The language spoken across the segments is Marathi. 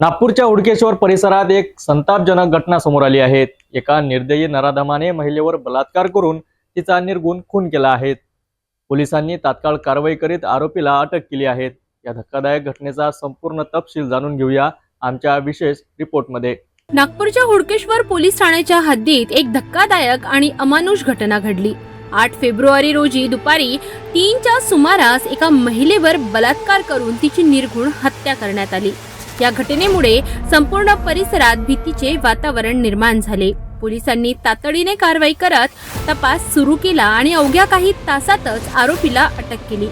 नागपूरच्या उडकेश्वर परिसरात एक संतापजनक घटना समोर आली आहे. एका निर्दयी नराधमाने महिलेवर बलात्कार करून तिचा निर्गुण खून केला आहे. पोलिसांनी तात्काळ कारवाई करीत आरोपीला अटक केली आहे. या धक्कादायक घटनेचा संपूर्ण तपशील जाणून घेऊया आमच्या विशेष रिपोर्टमध्ये. नागपूरच्या हुडकेश्वर पोलीस ठाण्याच्या हद्दीत एक धक्कादायक आणि अमानुष घटना घडली. आठ फेब्रुवारी रोजी दुपारी तीनच्या सुमारास एका महिलेवर बलात्कार करून तिची निर्घुण हत्या करण्यात आली. या घटनेमुळे संपूर्ण परिसरात भीतीचे वातावरण निर्माण झाले. पोलिसांनी तातडीने कारवाई करत तपास सुरू केला आणि अवघ्या काही तासातच आरोपीला अटक केली.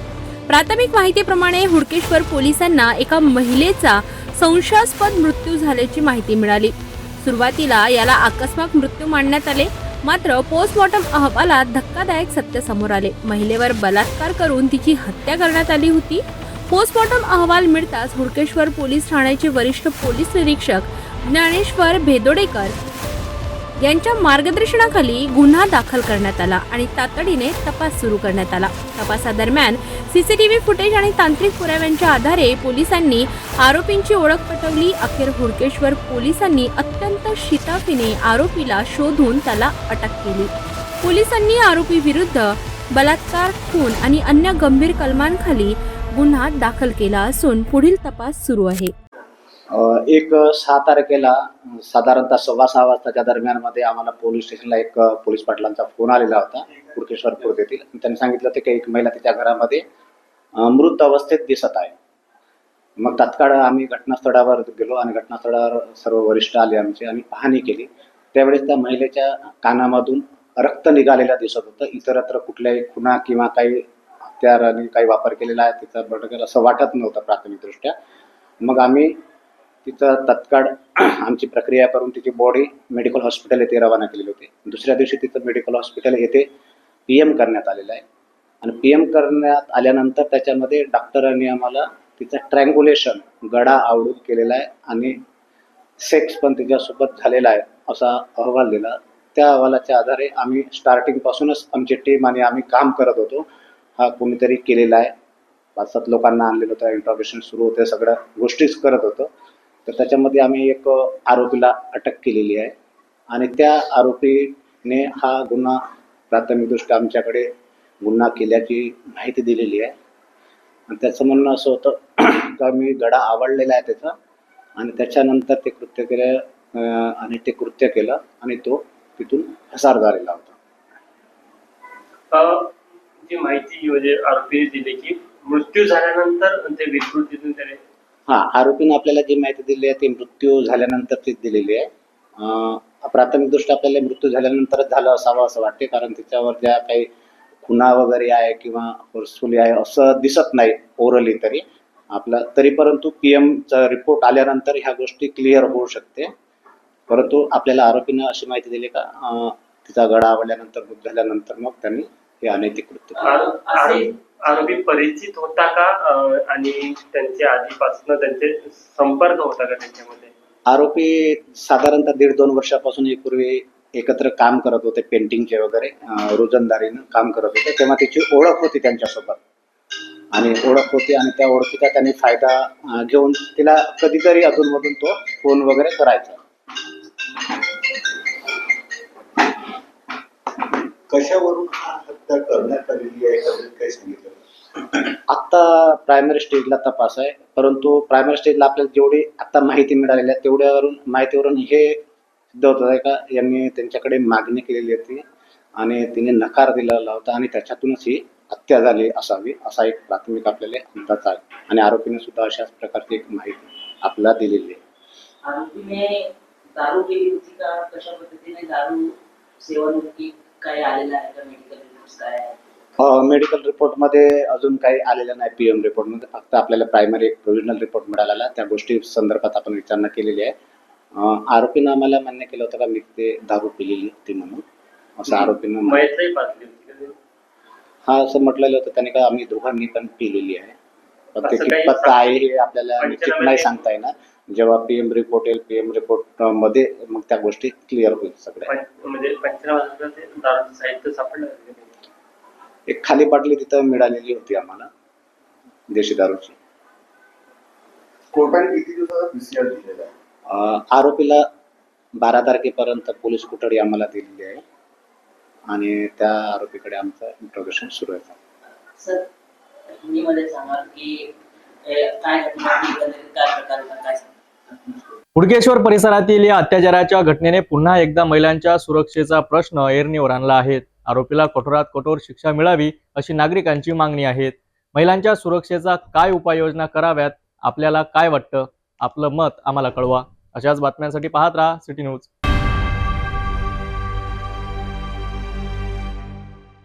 प्राथमिक माहितीप्रमाणे हुडकेश्वर पोलिसांना एका महिलेचा संशयास्पद मृत्यू झाल्याची माहिती मिळाली. सुरुवातीला याला अकस्मात मृत्यू मानण्यात आले मात्र पोस्टमॉर्टम अहवालात धक्कादायक सत्य समोर आले. महिलेवर बलात्कार करून तिची हत्या करण्यात आली होती. पोस्टमॉर्टम अहवाल मिळताच हुडकेश्वर पोलीस ठाण्याचे वरिष्ठ पोलीस निरीक्षक ज्ञानेश्वर भेदोडेकर यांच्या मार्गदर्शनाखाली गुन्हा दाखल करण्यात आला आणि तातडीने तपास सुरू करण्यात आला. तपासादरम्यान सीसीटीव्ही फुटेज आणि तांत्रिक पुराव्यांच्या आधारे पोलिसांनी आरोपींची ओळख पटवली. अखेर हुडकेश्वर पोलिसांनी अत्यंत शिताफीने आरोपीला शोधून त्याला अटक केली. पोलिसांनी आरोपी विरुद्ध बलात्कार खून आणि अन्य गंभीर कलमांखाली गुन्हा दाखल केला असून पुढील तपास सुरू आहे. एक सहा तारखेला साधारणतः सव्वा सहा वाजताच्या दरम्यानमध्ये आम्हाला पोलीस स्टेशनला एक पोलीस पाटलांचा फोन आलेला होता कुडकेश्वर येथील. त्यांनी सांगितलं होतं की एक महिला तिच्या घरामध्ये मृत अवस्थेत दिसत आहे. मग तात्काळ आम्ही घटनास्थळावर गेलो आणि घटनास्थळावर सर्व वरिष्ठ आले आमचे आणि पाहणी केली. त्यावेळेस त्या महिलेच्या कानामधून रक्त निघालेलं दिसत होतं. इतरत्र कुठल्याही खुणा किंवा काही हत्याराने काही वापर केलेला आहे तिचा बटकेल असं वाटत नव्हतं प्राथमिकदृष्ट्या. मग आम्ही तिचं तत्काळ आमची प्रक्रिया करून तिची बॉडी मेडिकल हॉस्पिटल येथे रवाना केलेली होती. दुसऱ्या दिवशी तिचं मेडिकल हॉस्पिटल येथे पी एम करण्यात आलेलं आहे. आणि पी एम करण्यात आल्यानंतर त्याच्यामध्ये डॉक्टरांनी आम्हाला तिचं ट्रँग्युलेशन गडा आवडून केलेला आहे आणि सेक्स पण तिच्यासोबत झालेला आहे असा अहवाल दिला. त्या अहवालाच्या आधारे आम्ही स्टार्टिंगपासूनच आमची टीम आणि आम्ही काम करत होतो. हा कोणीतरी केलेला आहे. पाच सात लोकांना आणलेलं होतं इंट्रॉगेशन सुरू होते सगळ्या गोष्टीच करत होतं. तर त्याच्यामध्ये आम्ही एक आरोपीला अटक केलेली आहे. आणि त्या आरोपीने हा गुन्हा प्राथमिकदृष्ट्या आमच्याकडे गुन्हा केल्याची माहिती दिलेली आहे. आणि त्याचं म्हणणं असं होतं का मी गडा आवडलेला आहे त्याचा. आणि त्याच्यानंतर ते कृत्य केलं आणि ते कृत्य केलं आणि तो तिथून हसार झालेला होता. ती माहिती म्हणजे आरोपीने दिली की मृत्यू झाल्यानंतर ते विकृत तिथून त्याने हा आरोपीने आपल्याला जी माहिती दिली आहे ती मृत्यू झाल्यानंतर तीच दिलेली आहे. प्राथमिक प्राथमिकदृष्ट्या आपल्याला मृत्यू झाल्यानंतरच झालं असावं असं वाटते कारण तिच्यावर ज्या काही खुणा वगैरे आहे किंवा फोर्सफुली आहे असं दिसत नाही ओरली तरी. आपला तरी परंतु पी एमचा रिपोर्ट आल्यानंतर ह्या गोष्टी क्लिअर होऊ शकते. परंतु आपल्याला आरोपीनं अशी माहिती दिली का तिचा गडा आवडल्यानंतर बुद्ध झाल्यानंतर मग त्यांनी हे अनैतिक कृत्य आरोपी परिचित होता का? अ, आणि त्यांच्या आधीपासून त्यांचे संपर्क होता का त्यांच्यामध्ये? आरोपी साधारणतः दीड दोन वर्षापासून यापूर्वी एकत्र काम करत होते पेंटिंगचे वगैरे रोजंदारीनं काम करत होते. तेव्हा त्याची ओळख होती त्यांच्यासोबत. आणि ओळख होती आणि त्या ओळखीचा त्यांनी फायदा घेऊन तिला कधीतरी अधूनमधून तो फोन वगैरे करायचा. कशावरून हा हत्या करण्यात आलेली आहे काही सांगितलं? आत्ता प्रायमरी स्टेजला तपास आहे. परंतु प्रायमरी स्टेजला आपल्याला जेवढी आता माहिती मिळालेली आहे तेवढ्यावरून माहितीवरून हे सिद्ध होत आहे का? यांनी त्यांच्याकडे मागणी केलेली होती आणि तिने नकार दिलेला होता आणि त्याच्यातूनच ही हत्या झाली असावी असा एक प्राथमिक आपल्याला अंदाज आहे. आणि आरोपीने सुद्धा अशाच प्रकारची एक माहिती आपल्याला दिलेली आहे. आरोपीने दारू केली होती का? कशा पद्धतीने दारू सेवन काय आलेलं आहे का? मेडिकल रिपोर्ट रिपोर्टमध्ये अजून काही आलेलं नाही पी एम रिपोर्टमध्ये फक्त आपल्याला प्रायमरी एक प्रोव्हिजनल रिपोर्ट मिळालेला त्या गोष्टी संदर्भात आपण विचारणा केलेली आहे. आरोपीनं आम्हाला मान्य केलं होतं का? मी ते दारू पिलेली होती म्हणून. असं आरोपीनं? हा असं म्हटलेलं होतं. त्याने का आम्ही दोघांनी पण पिलेली आहे. पण ते कितपत आहे हे आपल्याला निश्चित नाही सांगता येणार. जेव्हा पीएम रिपोर्ट येईल पीएम रिपोर्टमध्ये मग त्या गोष्टी क्लिअर होईल सगळ्या. म्हणजे साहित्य सापडलं? एक खाली बाटली तिथं मिळालेली होती आम्हाला देशी दारूची. कोर्टाने किती दिवसाचा पीसीआर दिलेला आहे? अ, आरोपीला बारा तारखेपर्यंत पोलीस कोठडी आम्हाला दिलेली आहे. आणि त्या आरोपीकडे आमचं इंट्रोगेशन सुरू आहे. सर हिंदीमध्ये सांगा की ए, काय घटना घडली, एकंदरीत काय प्रकार होता काय सांगा हुडकेश्वर परिसरातील या अत्याचाराच्या घटनेने पुन्हा एकदा महिलांच्या सुरक्षेचा प्रश्न ऐरणीवर आणला आहे. आरोपीला कठोरात कठोर शिक्षा मिळावी अशी नागरिकांची मागणी आहे. महिलांच्या सुरक्षेचा काय उपाययोजना कराव्यात? आपल्याला काय वाटतं? आपलं मत आम्हाला कळवा. अशाच बातम्यांसाठी पाहत राहा सिटी न्यूज.